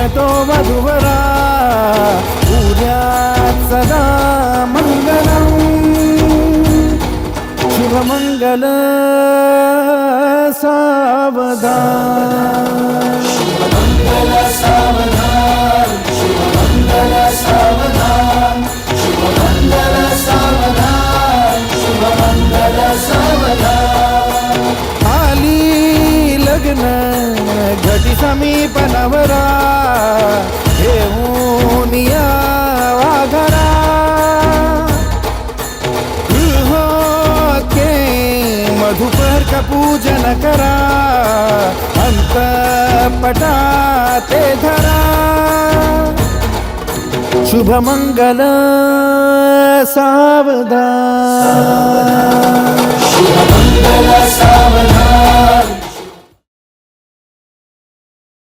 वधुवरा उद्यात सदा मंगलम शुभमंगल सावधान. आली लग्न घटी समीप मधुपर का पूजन करा अंतपटा ते धरा। शुभमंगल सावधान।